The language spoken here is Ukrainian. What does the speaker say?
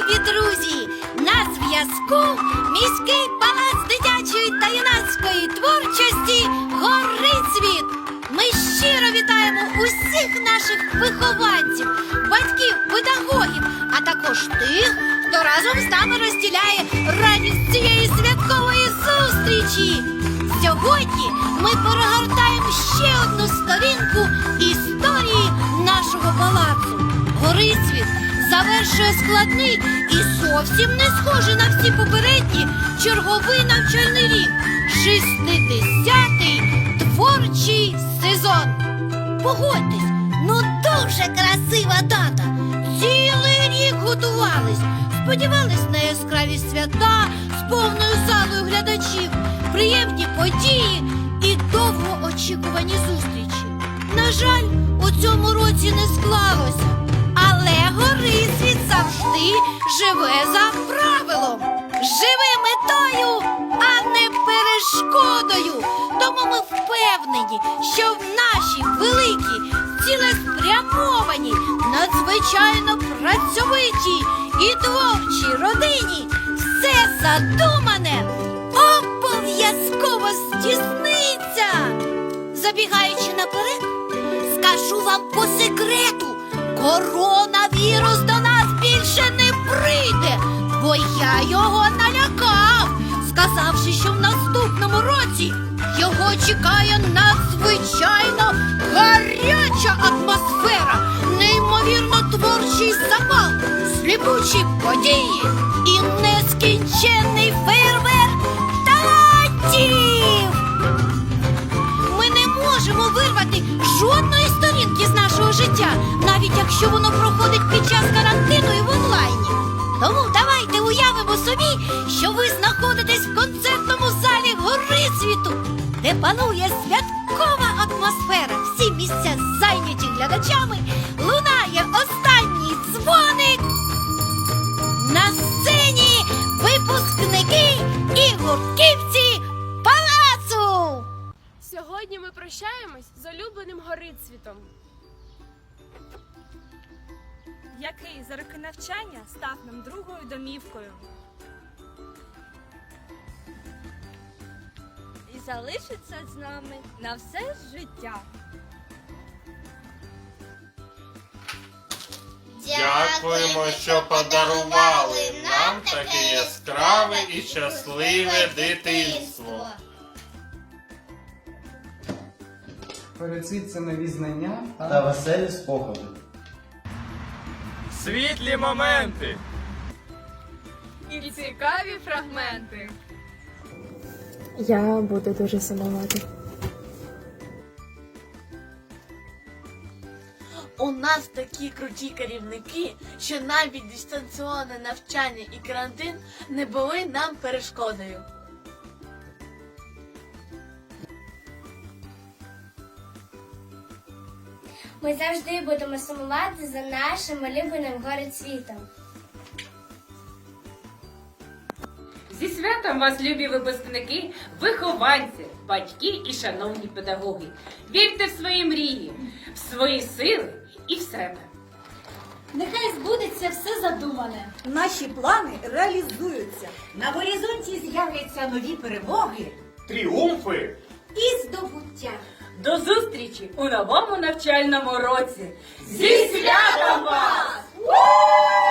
любі друзі! На зв'язку міський палац дитячої та юнацької творчості Горицвіт. Ми щиро вітаємо усіх наших вихованців, батьків, педагогів, а також тих, хто разом з нами розділяє радість цієї святкової зустрічі. Сьогодні ми перегортаємо ще одну сторінку історії нашого палацу. Горицвіт завершує складний і зовсім не схожий на всі попередні черговий навчальний рік. Шістидесятий творчий сезон. Погодьтесь, ну дуже красива дата. Цілий рік готувались, сподівались на яскраві свята з повною залою глядачів, приємні події і довгоочікувані зустрічі. На жаль, у цьому році не склалося. Горисвіт завжди живе за правилом. Живе метою, а не перешкодою. Тому ми впевнені, що в нашій великій, цілеспрямованій, надзвичайно працьовитій і творчій родині все задумане обов'язково здійсниться. Забігаючи наперед, скажу вам по секрету, коронавірус до нас більше не прийде, бо я його налякав, сказавши, що в наступному році його чекає надзвичайно гаряча атмосфера, неймовірно творчий запал, сліпучі події і нескінченний фейерверк талантів. Ми не можемо вирвати жодної сторінки з нашого життя, навіть якщо воно проходить під час карантину і в онлайні. Тому давайте уявимо собі, що ви знаходитесь в концертному залі гори світу, де панує святкова атмосфера. Всі місця зайняті глядачами, лунає останній дзвоник. На сцені випускники і гуртківці палацу. Сьогодні ми прощаємось з улюбленим горицвітом. Який за роки навчання став нам другою домівкою. І залишиться з нами на все життя. Дякуємо, що подарували нам таке яскраве і щасливе дитинство. Перецвіт це нові знання та веселі спогади. Світлі моменти. І цікаві фрагменти. Я буду дуже сумувати. У нас такі круті керівники, що навіть дистанційне навчання і карантин не були нам перешкодою. Ми завжди будемо сумувати за нашим улюбленим горецвітом. Зі святом вас, любі випускники, вихованці, батьки і шановні педагоги. Вірте в свої мрії, в свої сили і в себе. Нехай збудеться все задумане. Наші плани реалізуються. На горизонті з'являться нові перемоги Тріумфи. І здобуття. До зустрічі у новому навчальному році. Зі святом вас!